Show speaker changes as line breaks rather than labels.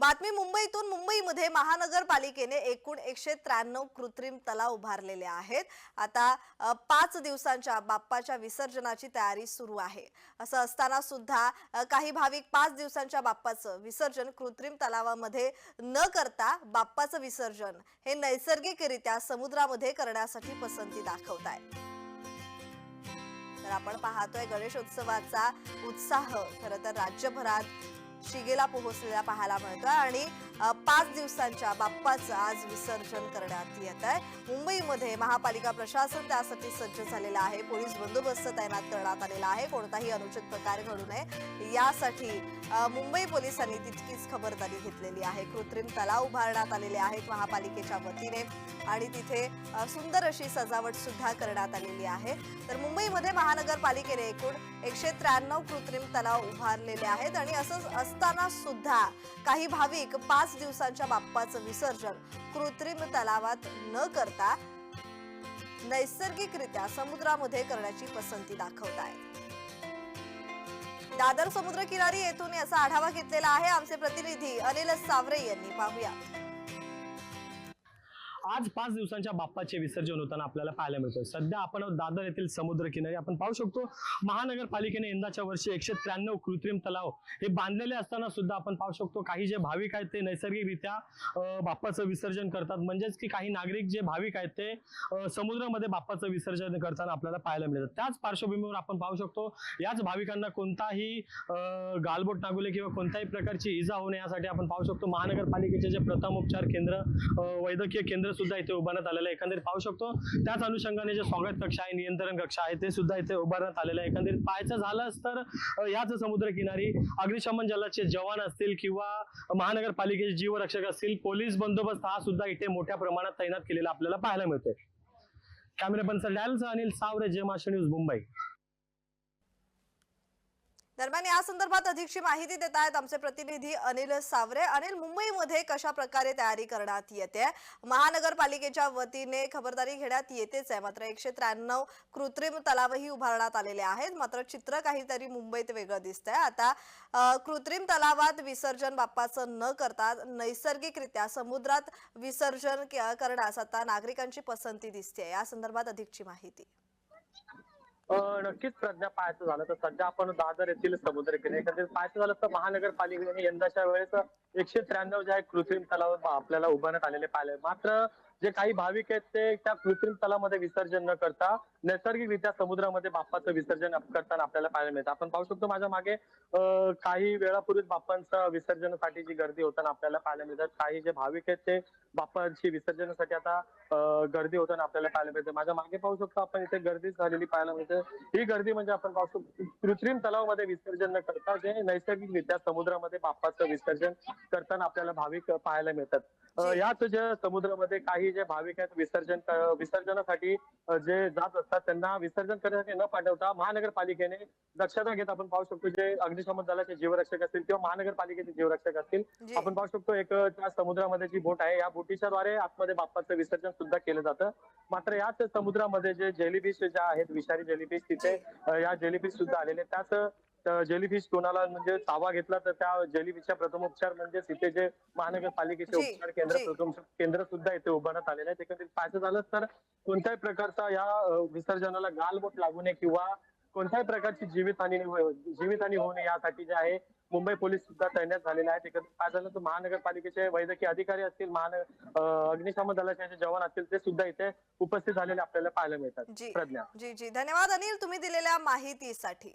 बातमी मुंबईतून मुंबईमध्ये महानगरपालिकेने एकूण एकशे त्र्याण्णव कृत्रिम तलाव उभारलेले आहेत. आता पाच दिवसांच्या बाप्पाच्या विसर्जनाची तयारी सुरू आहे. असं असताना सुद्धा काही भाविक पाच दिवसांच्या बाप्पाचं विसर्जन कृत्रिम तलावामध्ये न करता बाप्पाचं विसर्जन हे नैसर्गिकरित्या समुद्रामध्ये करण्यासाठी पसंती दाखवत आहे तर आपण पाहतोय गणेशोत्सवाचा उत्साह. खरं तर राज्यभरात शिगेला पोहोचलेला पाहायला मिळतोय आणि पाच दिवसांच्या बाप्पाचं आज विसर्जन करण्यात येत आहे. मुंबईमध्ये महापालिका प्रशासन त्यासाठी सज्ज झालेलं आहे. पोलीस बंदोबस्त तैनात करण्यात आलेला आहे. कोणताही अनुचित प्रकार घडू नये. यासाठी मुंबई पोलिसांनी तितकीच खबरदारी घेतलेली आहे. कृत्रिम तलाव उभारण्यात आलेले आहेत महापालिकेच्या वतीने आणि तिथे सुंदर अशी सजावट सुद्धा करण्यात आलेली आहे. तर मुंबईमध्ये महानगरपालिकेने एकूण एकशे त्र्याण्णव कृत्रिम तलाव उभारलेले आहेत आणि असं असताना सुद्धा काही भाविक पाच दिवसांच्या बाप्पाचं विसर्जन कृत्रिम तलावात न करता नैसर्गिकरित्या समुद्रामध्ये करण्याची पसंती दाखवत आहेत दादर समुद्र किनारी येथून याचा आढावा घेतलेला आहे आमचे प्रतिनिधी अनिल सावरे यांनी. पाहूया.
आज पाच दिवसांच्या बाप्पाचे विसर्जन होताना आपल्याला पाहायला मिळतं सध्या आपण दादर येथील समुद्र किनारी आपण पाहू शकतो महानगरपालिकेने यंदाच्या वर्षी एकशे त्र्याण्णव कृत्रिम तलाव हे बांधलेले असताना सुद्धा आपण पाहू शकतो काही जे भाविक आहेत ते नैसर्गिकरित्या बाप्पाचं विसर्जन करतात. म्हणजेच की काही नागरिक जे भाविक आहेत ते समुद्रामध्ये बाप्पाचं विसर्जन करताना आपल्याला पाहायला मिळतं त्याच पार्श्वभूमीवर आपण पाहू शकतो याच भाविकांना कोणताही गालबोट नागुले किंवा कोणत्याही प्रकारची इजा होऊ यासाठी आपण पाहू शकतो महानगरपालिकेचे जे प्रथम उपचार केंद्र वैद्यकीय केंद्र सुद्धा इथे उभारण्यात आलेलं आहे. एकंदरीत पाहू शकतो त्याच अनुषंगाने जे स्वागत कक्ष आहे नियंत्रण कक्ष आहे ते सुद्धा इथे उभारण्यात आलेलं आहे. एकंदरीत पाहायचं झालंच तर याच समुद्र किनारी अग्निशमन दलाचे जवान असतील किंवा महानगरपालिकेचे जीवरक्षक असतील पोलीस बंदोबस्त हा सुद्धा इथे मोठ्या प्रमाणात तैनात केलेला आपल्याला पाहायला मिळतोय. कॅमेरा पर्सन डॅलचा अनिल सावरे जे माशा न्यूज मुंबई.
दरम्यान या संदर्भात अधिकची माहिती देत आहेत आमचे प्रतिनिधी अनिल सावरे. अनिल मुंबईमध्ये कशा प्रकारे तयारी करण्यात येते? महानगरपालिकेच्या वतीने खबरदारी घेण्यात येतेच आहे. मात्र एकशे त्र्याण्णव कृत्रिम तलावही उभारण्यात आलेले आहेत. मात्र चित्र काहीतरी मुंबईत वेगळं दिसतंय. आता कृत्रिम तलावात विसर्जन बाप्पाचं न करता नैसर्गिकरित्या समुद्रात विसर्जन करण्यास आता नागरिकांची पसंती दिसते या संदर्भात अधिकची माहिती.
नक्कीच प्रज्ञा पाहायचं झालं तर सध्या आपण दादर येथील समुद्र किनारे. एकंदरीत पाहायचं झालं तर महानगरपालिकेने यंदाच्या वेळेस एकशे त्र्याण्णव जे आहे कृत्रिम तलाव आपल्याला उभारण्यात आलेले पाहिले मात्र जे काही भाविक आहेत ते त्या कृत्रिम तलावामध्ये विसर्जन न करता नैसर्गिकरित्या समुद्रामध्ये बाप्पाचं विसर्जन करताना आपल्याला पाहायला मिळतं. आपण पाहू शकतो माझ्या मागे अं, काही वेळापूर्वीच बाप्पांचं विसर्जनासाठी जी गर्दी होताना आपल्याला पाहायला मिळतात. काही जे भाविक आहेत ते बाप्पाची विसर्जनासाठी आता गर्दी होताना आपल्याला पाहायला मिळते. माझ्या मागे पाहू शकतो आपण इथे गर्दी झालेली पाहायला मिळते. ही गर्दी म्हणजे आपण पाहू शकतो कृत्रिम तलावामध्ये विसर्जन न करता जे नैसर्गिकरित्या समुद्रामध्ये बाप्पाचं विसर्जन करताना आपल्याला भाविक पाहायला मिळतात. याच जे. समुद्रामध्ये काही जे भाविक आहेत विसर्जन विसर्जनासाठी जे जात असतात त्यांना विसर्जन करण्यासाठी न पाठवता महानगरपालिकेने दक्षता घेत आपण पाहू शकतो जे अग्निशमन दलाचे जीवरक्षक असतील किंवा महानगरपालिकेचे जीवरक्षक असतील. आपण पाहू शकतो एक समुद्रामध्ये जी बोट आहे या बोटीच्या द्वारे आतमध्ये बाप्पाचं विसर्जन सुद्धा केलं जातं मात्र याच समुद्रामध्ये जे जेलीफिश ज्या आहेत विषारी जेलीफिश तिथे या जेलीफिश सुद्धा आलेले त्याच जेलीफिश कोणाला म्हणजे ताबा घेतला तर त्या जेलीफिशच्या प्रथमोपचार म्हणजे इथे जे महानगरपालिकेचे उपचार केंद्र. प्रथम केंद्र सुद्धा इथे उभारण्यात आलेले आहे एकंदरीत पाहायचं झालं तर कोणत्याही प्रकारचा या विसर्जनाला गालबोट लागू नये किंवा कोणत्याही प्रकारची जीवितहानी जीवितहानी होऊ नये यासाठी जे आहे मुंबई पोलीस सुद्धा तैनात झालेले आहेत. एकंदरीत पाहायचं झालं तर महानगरपालिकेचे वैद्यकीय अधिकारी असतील महान अं, अग्निशमन दलाचे जे जवान असतील ते सुद्धा इथे उपस्थित झालेले आपल्याला पाहायला मिळतात. प्रज्ञा.
जी जी. धन्यवाद अनिल तुम्ही दिलेल्या माहितीसाठी.